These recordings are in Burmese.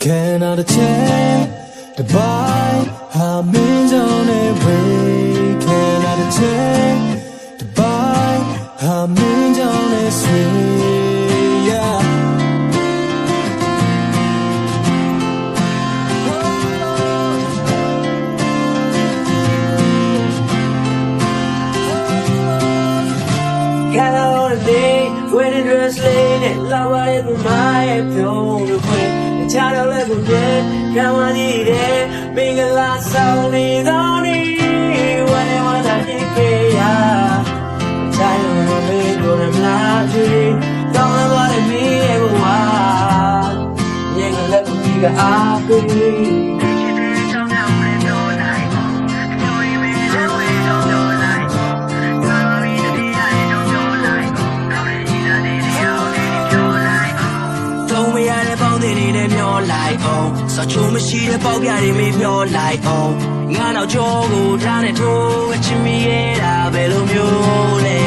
Can I change the buy how means quit. The child of level dead, come on, eat it, being a lot so need on it. When I want to take care, the child of me, go to Madrid. Don't know what it means, ever why. Yeah, let me get out of here. သုံး လိုက်အောင်စောချိုးမရှိတဲ့ပေါက်ပြတွေမေးမျောလိုက်အောင်ငါတော့ကြောကိုထားနဲ့ထိုးအချင်မိရတာဘယ်လိုမျိုးလဲ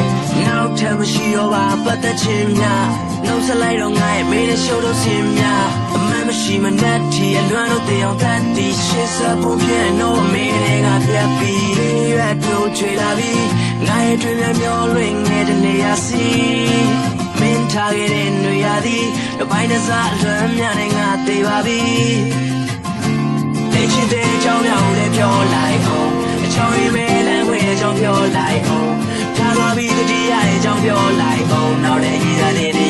နောက်ထပ်မရှိတော့ပါပတ်သက်ခြင်းများနှုတ်ဆက်လိုက်တော့ငါရဲ့မေးတဲ့ရှိုးတော့စင်များအမှန်မရှိမနဲ့တီအလွမ်းတော့တေအောင်တတ်တီရှစ်စပုံပြည့်တော့မေးတဲ့ကပြက်ပြီးရွက်တို့ချွေလာပြီးငါရဲ့တွင်မျောလွင်ငယ်တဲ့နေရာစီမ င်းထားခဲ့တဲ့ຫນွေရသည်တစ်ပိုင်းတစ်စားအလွမ်းများနဲ့ငါသေးပါပြီလက်ချစ်တဲ့အကြောင်းများကိုလည်းပြောလိုက်အောင်အချောင်းရီမဲလမ်းခွေအကြောင်းပြောလိုက်အောင်ထားသွားပြီးတတိယရဲ့အကြောင်းပြောလိုက်အောင်နောက်လည်းရည်စားတဲ့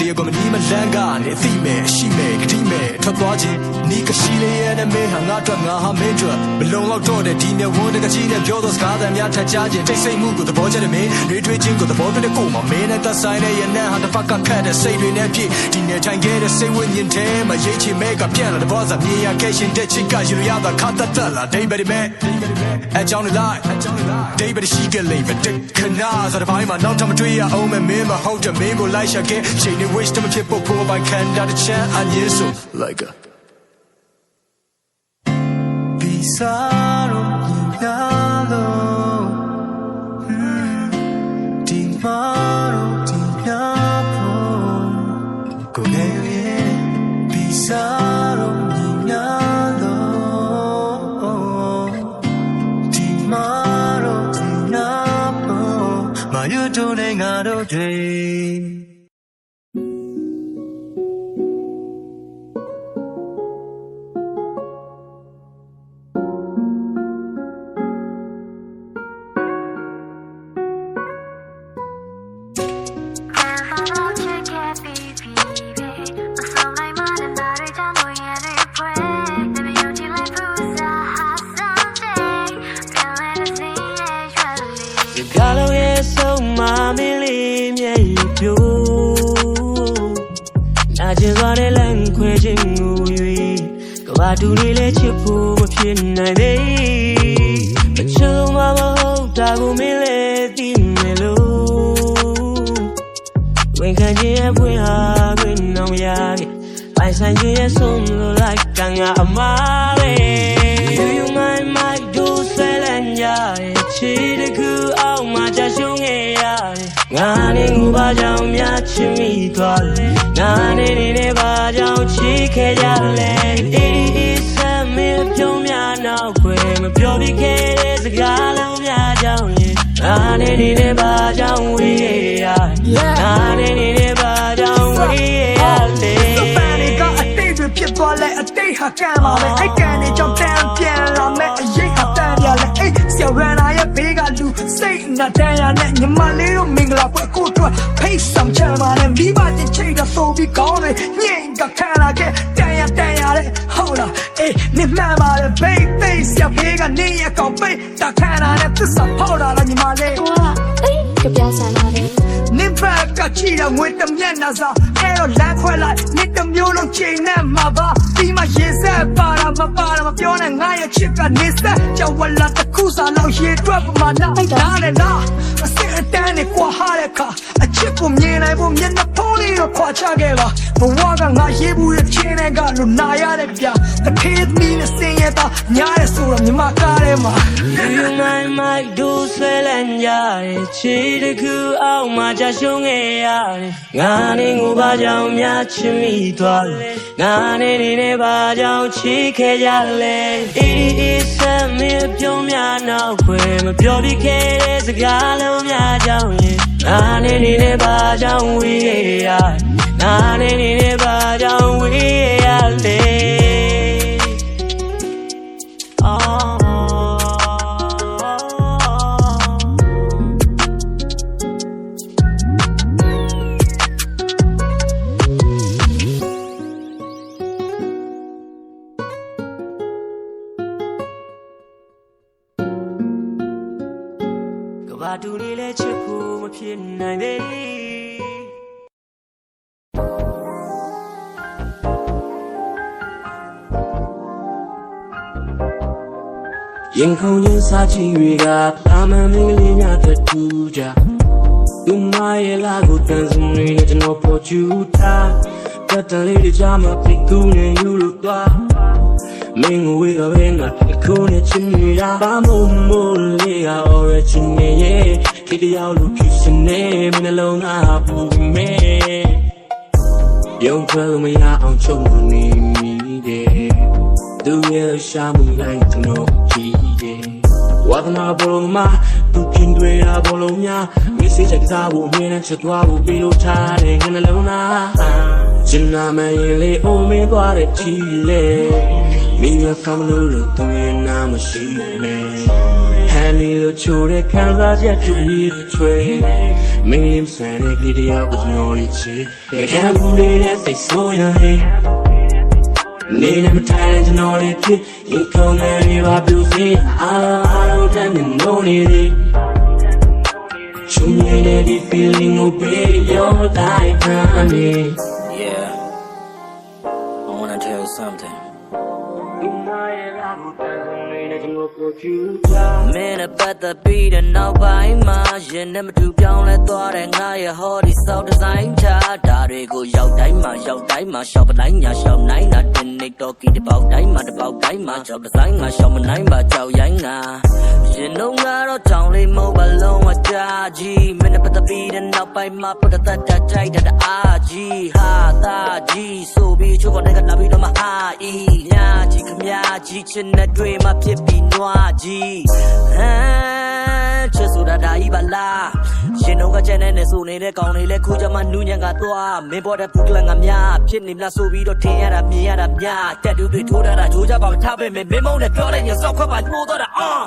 တရားကမနီးမလန်းကနေအသိမဲ့ရှိမဲ့ကတိမဲ့ ထွက်သွားခြင်းနီးကရှိလေးရဲ့နဲ့မင်းဟာငါအတွက်ငါဟာမင်းအတွက်မလုံလောက်တော့တဲ့ဒီနဲ့ဝန်တကကြီးနဲ့ပြောသောစကားသံများထပ်ကြားခြင်းတိတ်ဆိတ်မှုကိုသဘောကျတဲ့မင်းတွေးတွေးခြင်းကိုသဘောတူတဲ့ကိုယ်မှာမင်းနဲ့သက်ဆိုင်တဲ့ရနံဟာတစ်ဖက်ကခတ်တဲ့စိတ်တွေနဲ့ပြည့်ဒီနဲ့ထိုင်ခဲ့တဲ့စိတ်ဝိညာဉ်ထဲမှာရိတ်ချင်မဲ့ကပြန်လာတဲ့ဘောဇာမြေရခဲ့ရှင်တဲ့ချစ်ကယူရတာခတ်တတ်တလာဒိဗရီမဲအကြောင်းလိုက်အကြောင်းလိုက်ဒိဗရီရှိကလေးပဲတက်ခနာဆိုတဲ့ဘိုင်းမှာနောက်ထပ်မတွေ့ရအောင်မဲ့မင်းမဟုတ်တဲ့မင်းကိုလိုက်ရှာခဲ့ချိန်နေ wish တမဖြစ်ဖို့ကိုယ်ပိုင်ခံတာတဲ့ချမ်းအငြင်းဆို like a နိုင်သေးမချင်လို့မမဟုတ်တာကိုမင်းလည်းသိမယ်လို့ဝင်ခံခြင်းရဲ့ဖွင့်ဟာခွင့်အောင်ရခဲ့ပိုင်ဆိုင်ခြင်းရဲ့ဆုံးလို့လိုက်ကံကအမားပဲ Do you mind my do ဆွဲလန်းကြရဲ့ချီတကူအောင်မှကြရှုံးခဲ့ရတယ်ငါနဲ့ငူပါကြောင့်များချစ်မိသွားလဲငါနဲ့နေနဲ့ပါကြောင့်ချစ်ခဲ့ကြလဲ က်ွယ်မပြောပြခဲ့တဲ့စကားလုံးများကြောင့်လေငါနဲ့နေနဲ့ပါကြောင့်ဝေးရရတယ်ငါနဲ့နေနဲ့ပါကြောင့်ဝေးရရတယ်စပန်တွေကအတိတ်တွေဖြစ်သွားလဲအတိတ်ဟာကံပါပဲအဲ့ကံတွေကြောင့်တန်ပြန်လာမဲ့အရေးဟာတန်ရလဲအဲ့ဆရာရန်နာရဲ့ဘေးကလူစိတ်နဲ့တန်ရနဲ့ညီမလေးတို့မင်္ဂလာပွဲကိုအတွက်ဖိတ်ဆောင်ချင်ပါနဲ့မိဘတင်ချိတ်တော့ဆိုပြီးကောင်းတယ်ညင်ကခံလာခဲ့ လားအေးမြမှန်ပါလေဘေးဘေးဆရာဘေးကနေရကောင်ပိတ်တာခံလာနဲ့သစ္စာ ချီတော့ငွေတမျက်နှာစာအဲ့တော့လမ်းခွဲလိုက်နစ်တစ်မျိုးလုံးချိန်နဲ့မှာပါပြီးမှရေဆက်ပါတာမပါတာမပြောနဲ့ငါရဲ့ချစ်ကနေဆက်ကြောင်ဝလာတစ်ခုစားလောက်ရေတွက်ပမာဏနားနဲ့လားအစစ်အတန်းနဲ့ကွာဟာတဲ့ခါအချစ်ကိုမြင်နိုင်ဖို့မျက်နှာဖုံးလေးတော့ခွာချခဲ့ပါဘဝကငါရေးဘူးရဲ့ချင်းတွေကလူနာရတဲ့ပြကတထေးသမီးနဲ့စင်ရတာညားရဲဆိုတော့မြမကားထဲမှာ You my my do ဆွဲလန်းကြတယ်ချီတကူအောင်မှကြရှုံးခဲ့ရတယ်ငါနဲ့ငိုပါကြောင်များချစ်မိသွားလဲငါနဲ့နေနဲ့ပါကြောင်ချီခဲ့ကြလဲ80 87မင်းပြုံးများနောက်ွယ်မပြောပြခဲ့တဲ့စကားလုံးများကြောင်ရင်ငါနဲ့နေနဲ့ပါကြောင်ဝေးခဲ့ရငါနဲ့နေနဲ့ပါကြောင်ဝေးခဲ့ရလေ ရင်ခုန်ရင်စားချီတွေကတာမန်မင်းကလေးများတဲ့ထူကြသူမရဲ့လာကိုတန်စုံတွေနဲ့ကျွန်တော်ပေါ်ချူထားကတန်လေးတွေကြားမှာဖိကူးနေယူလို့သွားမင်းကိုဝေးတော့ဘယ်ငါခုနဲ့ချင်နေတာဘာမို့မို့လေးက origin ရဲ့ဒီတရားလို့ဖြစ်စနေမင်းနှလုံးသားပူမဲယုံထွက်လို့မရအောင်ချုပ်နေမိတယ်သူရဲ့ရှာမှုလိုက်ကျွန်တော်ကြည့်တယ် ဝါသနာဘလုံးမှာသူကင်တွေရာဘလုံးများမစ်ဆေ့ချက်ကစားဖို့အမြဲတမ်းချက်သွားဖို့ပြီးလို့ထားတယ်ငါနှလုံးသားကျင်နာမရင်လေးအိုမင်းသွားတဲ့ချီလေမိမကမလို့လို့သူရဲ့နာမရှိနဲ့ Honey လို့ချိုတဲ့ခံစားချက်တူပြီးချွေမင်းလေးဆန်တဲ့ကလေးတယောက်ကိုကျွန်တော်လေးချစ်တဲ့ခံဘူးလေးနဲ့စိတ်ဆိုးရဟေး နေနဲ့မထိုင်တဲ့ကျွန်တော်လေးဖြစ်ရင်ခုန်နေရပါပြုစီအားလုံးအားလုံးတမ်းနေလို့နေသည်ချုံနေတဲ့ဒီ feeling oh baby you're like honey Yeah. I wanna tell you something. မင်းနဲ့ပတ်သက်ပြီးတဲ့နောက်ပိုင်းမှာရင်နဲ့မတူပြောင်းလဲသွားတဲ့ငါရဲ့ဟောဒီစောက်ဒီဇိုင်းချာဒါတွေကိုရောက်တိုင်းမှာရောက်တိုင်းမှာရှောက်ပတိုင်းညာရှောက်နိုင်တာတင်နေတော့ကီတပေါက်တိုင်းမှာတပေါက်တိုင်းမှာကြောက်ဒီဇိုင်းငါရှောက်မနိုင်ပါကြောက်ရိုင်းငါရင်တော့ငါတော့ကြောင်လေးမဟုတ်ပါလုံး ဝကြာကြီးမင်းနဲ့ပတ်သက်ပြီးတဲ့နောက်ပိုင်းမှာပတတတကြိုက်တဲ့အားကြီးဟာသာကြီးဆိုပြီးချိုးကနေကလာပြီးတော့မဟာအီညာကြီးခမကြီးချစ်နဲ့တွေ့မှဖြစ်ပြီးနွားကြီးဟမ်ချစ်ဆိုတာဒါကြီးပါလားရှင်တို့ကကျန်တဲ့ဆိုနေတဲ့ကောင်တွေလဲခုကြမှာနူးညံကသွားမင်းပေါ်တဲ့ပုကလငါများဖြစ်နေမလားဆိုပြီးတော့ထင်ရတာမြင်ရတာများတက်တူတွေထိုးထားတာဂျိုးကြပါမထားပဲမင်းမုန်းနဲ့ပြောတဲ့ညစောက်ခွက်ပါညှိုးတော့တာအော်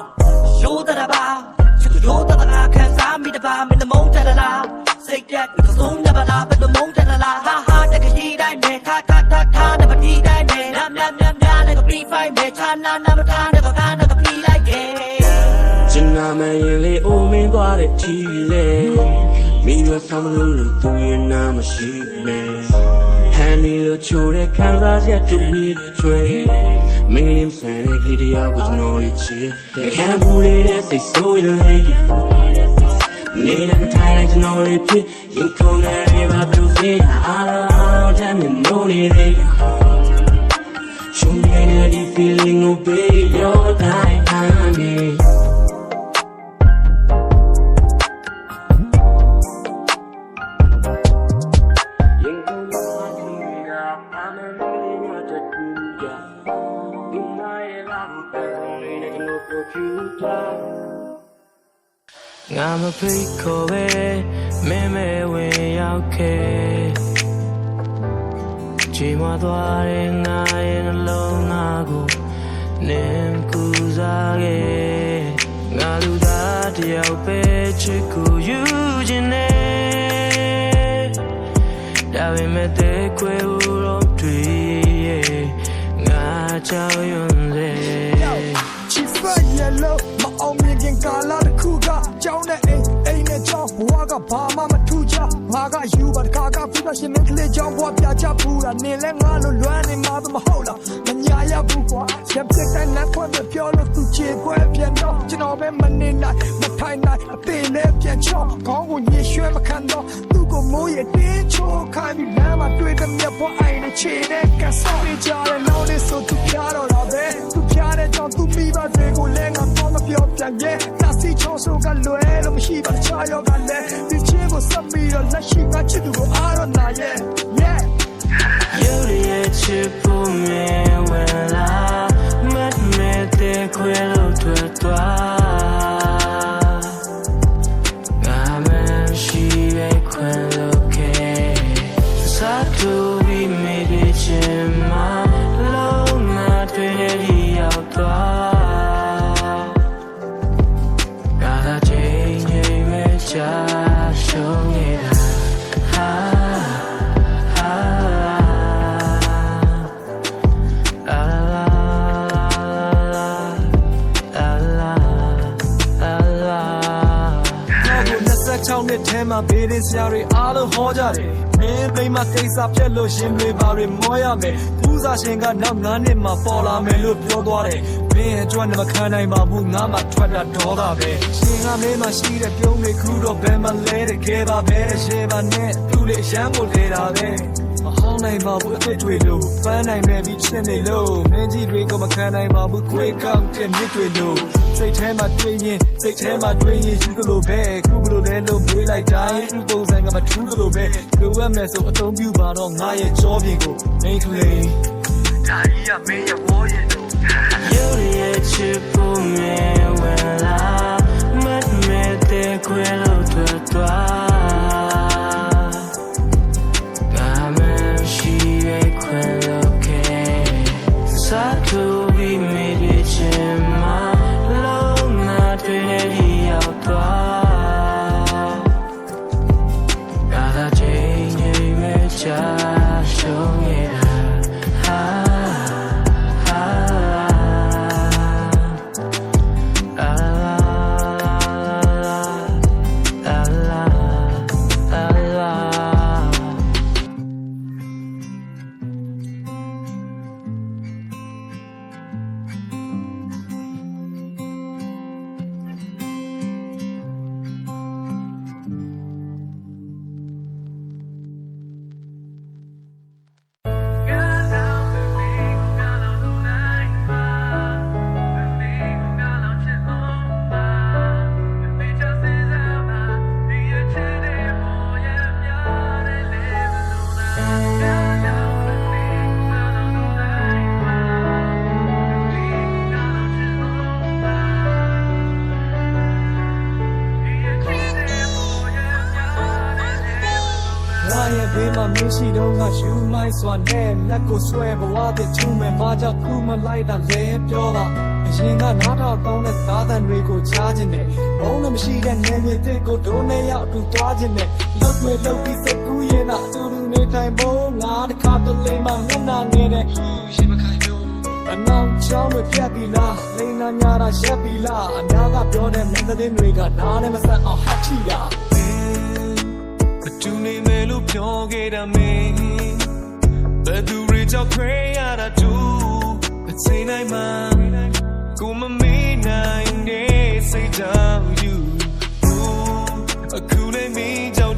ရိုးတာပါချစ်ရိုးတာကခံစားမိတ ပါမင်းမုန်းတယ်လားစိတ်တက်ကစုံးတယ်ပါလားဘယ်လိုမုန်းတယ်လားဟာဟာတကကြီးတိုင်းနဲ့ခါခါခါခါနဲ့ပတိတိုင်းနဲ့နာမြမြမြနဲ့ကပီဖိုင်နဲ့ချာနာနာမထားနဲ့ကကားနဲ့ကပီလိုက်ခဲ့ကျင်နာမရင်လေးအိုမင်းသွားတဲ့ချီလေမိရဆမ်းလို့လို့သူရဲ့နာမရှိနဲ့ဟန်နီလို့ချိုတဲ့ခံစားချက်တူပြီးချွေမင်းလေးဆန်တဲ့ကလေးတယောက်ကိုကျွန်တော်လေးချစ်တဲ့ခံဘူးလေးနဲ့စိတ်ဆိုးရလေ နေနဲ့ထိုင်လိုက်ကျွန်တော်လေးဖြစ်ရင်ခုန်နေရပါပြုစီအားလုံးအားလုံးတမ်းမြင်လို့နေသေး Show me the feeling, oh baby, you're like honey. ရင် င်းလာမှုတဲ့လေးနဲ့ကျွန်တော်ကိုချူတာငါမဖိတ်ခေါ်ပဲမဲမဲဝင်ရောက်ခဲ့ချိန်မသွားတဲ့ငါရဲ့နှလုံးသားကိုနင်းကူစားခဲ့ငါလူသားတယောက်ပဲချစ်ကိုယူခြင်းနဲ့ဒါပေမဲ့တဲ့ခွဲဦးတော့တွေ့ရဲ့ငါချောင်းရွံ့စေချစ်ဖက်ရလို့မအောင်မြင်ခင်ကာလ ဘာမှမထူကြငါကယူပါတခါကဖူးတာရှင်မင်းကလေးကြောင့်ဘွားပြချဖူးတာနင်လဲငါလိုလွမ်းနေမှာမဟုတ်လားမညာရဘူးကွာရံပြစ်တိုင်းနဲ့ခွဲပြောလို့သူချေခွဲပြန်တော့ကျွန်တော်ပဲမနေနိုင်မထိုင်နိုင်အသေးနဲ့ပြန်ချောခေါင်းကိုညှိွှဲမခံတော့သူ့ကိုမိုးရတင်းချိုးခိုင်းပြီးလမ်းမှာတွေ့တဲ့မြတ်ဘွားအိုင်နဲ့ခြေနဲ့ကဆောက်ပြီးကြတယ်နောက်နေ့ဆိုသူပြတော့တာပဲသူပြတဲ့ကြောင့်သူမိဘတွေကိုလည်းငါတော့မပြောပြန်ရဲ့တာစီချောဆိုကလွယ်လို့မရှိပါချာရောက ရှိကချစ်သူကိုအားတော့နာရဲ့ yeah ရုပ်ရည်ချစ်ဖို့မင်းဝင်လာမတ်မဲ့တဲ့ခွေလို့ထွက်သွားငါမရှိရဲ့ခွေလို့ okay စာတူပြီးမိတဲ့ချင်မလုံးငါတွေ့ရရောက်သွား child. ဆရာတွေအားလုံးဟောကြတယ်မင်းသိမ်းမကိစ္စပြက်လို့ရှင်တွေပါတွေမောရမယ်ပူဇာရှင်ကနောက်9နှစ်မှာပေါ်လာမယ်လို့ပြောသွားတယ်မင်းအတွက်နဲ့မခံနိုင်ပါဘူးငါမှထွက်တာဒေါသပဲရှင်ကမင်းမရှိတဲ့ပြုံးတွေခုတော့ဘယ်မှာလဲတဲ့ခဲပါပဲရှေးပါနဲ့သူ့လေရမ်းကိုလေတာပဲမဟောင်း နိုင်ပါဘူးအစ်တွေလို့ဖမ်းနိုင်မယ်ပြီးချက်နေလို့မင်းကြီးတွေကမခံနိုင်ပါဘူး quick count တဲ့မြစ်တွေလို့စိတ်ထဲမှာတွေးရင်စိတ်ထဲမှာတွေးရင်ရှိကလို့ပဲခုကလို့လည်းလို့တွေးလိုက်တိုင်းသူ့ပုံစံကမထူးကလို့ပဲလိုအပ်မယ်ဆိုအသုံးပြုပါတော့ငါရဲ့ကြောပြင်ကိုနေကလေးဒါကြီးကမင်းရဲ့ war ရဲ့ You the chip for me when I met me te cuelo tu tu စွာနဲ့လက်ကိုဆွဲဘဝတဲ့ချုံမဲ့မကြောက်ခုမလိုက်တာလဲပြောတာအရင်ကနားထောင်ကောင်းတဲ့သားသံတွေကိုချားခြင်းနဲ့ဘုံလည်းမရှိတဲ့နေမြေတစ်ကိုဒုံးနဲ့ရောက်တူသွားခြင်းနဲ့လုတ်တွေလုတ်ပြီးစကူးရင်တော့အတူတူနေထိုင်ဖို့ငါတစ်ခါတလေမှငနာနေတဲ့ရှင်မခိုင်လို့အနောက်ချောင်းတွေပြတ်ပြီလားလိန်နာညာတာရက်ပြီလားအများကပြောတဲ့မင်းသတင်းတွေကနားနဲ့မဆက်အောင်ဟတ်ချီတာမတူနေမယ်လို့ပြောခဲ့တာမင်း ဘယ်သူတွေကြောင့်ခွဲရတာတူမချိန်နိုင်မှကိုမမေးနိုင်တဲ့စိတ်ကြောင့် you အခုလည်းမင်းကြောင့်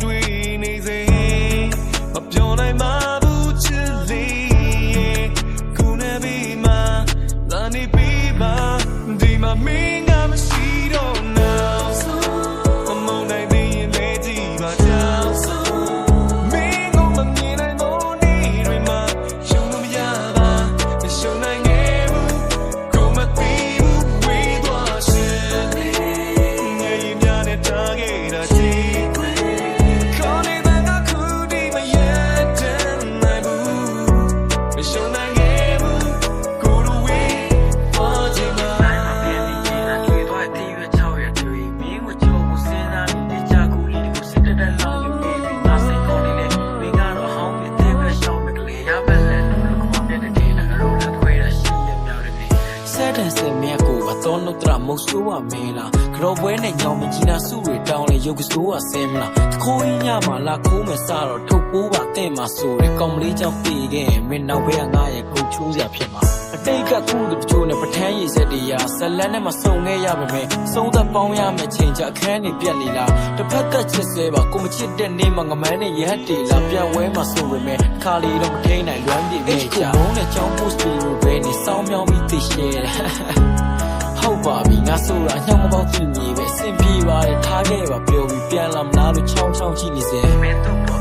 လေရုပ်ကစိုးဝဆင်းမလားတခိုးကြီးညမှာလာခိုးမယ်စတော့ထုတ်ပိုးပါတဲ့မှာဆိုရဲကောင်မလေးကြောင့်ပြေခဲ့ရင်မင်းနောက်ဘက်ကငါရဲ့ကိုချိုးစရာဖြစ်မှာအတိတ်ကကူးတဲ့တချို့နဲ့ပထမ်းရည်စက်တရားဇလန်းနဲ့မစုံခဲ့ရပါမယ်သုံးသက်ပေါင်းရမယ်ချိန်ချအခန်းနေပြက်နေလားတစ်ဖက်ကချစ်စဲပါကိုမချစ်တဲ့နေ့မှာငမန်းနဲ့ရဟတ်တီလာပြန်ဝဲမှာဆိုပေမဲ့ခါလီတော့မထိန်နိုင်လွမ်းပြေနေကြဘုံနဲ့ချောင်း post ပြီးပဲနေစောင်းမြောင်းပြီးသိရှဲတယ်ဟုတ်ပါပြီငါညာဆိုတာညောင်းမပေါက်ဖြစ်နေပဲအ ဆင်ပြေပါတယ်ထားခဲ့ပါပြောပြီးပြန်လာမလားလို့ချောင်းချောင်းကြည့်နေစေမင်းတို့